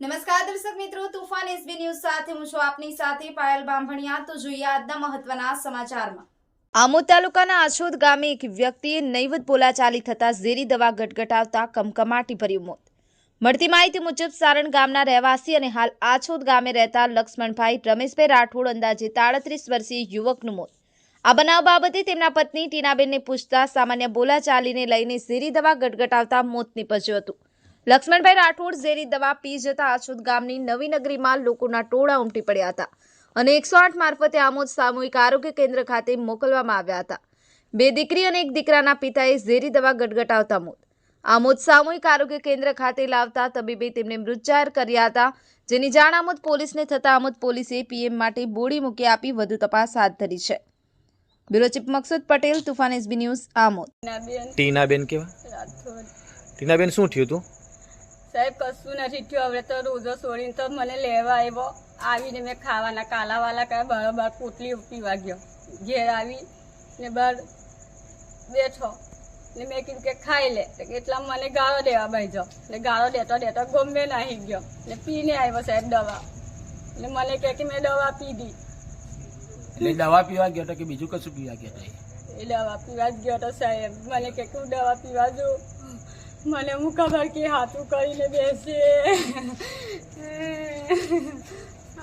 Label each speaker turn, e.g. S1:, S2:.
S1: નમસ્કાર દર્શક મિત્રો, તુફાન એસબી ન્યૂઝ સાથે હું છું આપની સાથે પાયલ બાંભણિયા. તો જોઈએ આજના મહત્વના સમાચારમાં. આમોદ તાલુકાના આછોદ ગામે એક વ્યક્તિએ નૈવત બોલાચાલી થતા ઝેરી દવા ગટગટાવતા કમકમાટી ભર્યું મોત. મળતી માહિતી મુજબ સારણ ગામના રહેવાસી અને હાલ આછોદ ગામે રહેતા લક્ષ્મણભાઈ રમેશભાઈ રાઠોડ અંદાજે તાડત્રીસ વર્ષીય યુવકનું મોત. આ બનાવ બાબતે તેમના પત્ની ટીનાબેનને પૂછતા સામાન્ય બોલાચાલીને લઈને ઝેરી દવા ગટગટાવતા મોત નીપજ્યું હતું. લક્ષ્મણભાઈ રાઠોડ ઝેરી દવા પી જતા આછોદ ગામની નવી નગરીમાં લોકોના ટોળા ઉમટી પડ્યા હતા અને એકસો આઠ મારફતે આમોદ સામૂહિક આરોગ્ય કેન્દ્ર ખાતે મોકલવામાં આવ્યા હતા. બે દીકરી અને એક દીકરાના પિતાએ ઝેરી દવા ગટગટાવતા મોત. આમોદ સામૂહિક આરોગ્ય કેન્દ્ર ખાતે લાવતા તબીબે તેમને મૃત જાહેર કર્યા હતા જેની જાણ આમોદ પોલીસને થતા આમોદ પોલીસે પીએમ માટે બોડી મૂકી આપી વધુ તપાસ હાથ ધરી છે. Bureau chief Maksud Patel Toofan SB
S2: news Amod.
S3: Tinaben કેવા? ટીનાબેન શું થયું તું
S2: સાહેબ કશું નથી થયું હવે તો રોજો છોડીને તો મને લેવા આવ્યો આવીને મેં ખાવાના કાલાવાલા કાંઈ બરોબર પોટલી પીવા ગયો ઘેર આવી ને બહાર બેઠો ને મેં કીધું કે ખાઈ લે તો કે એટલા મને ગાળો દેવા બેસજો ને ગાળો દેતો દેતો ગમે નાહી ગયો ને પીને આવ્યો સાહેબ દવા ને મને કહે કે મેં દવા પીધી
S4: એટલે દવા પીવા ગયો હતો કે બીજું કશું પીવા ગયો હતો એ?
S2: એ દવા પીવા જ ગયો તો સાહેબ મને કે હું દવા પીવા જો મને હું ખબર કે હાથું કરીને બેસે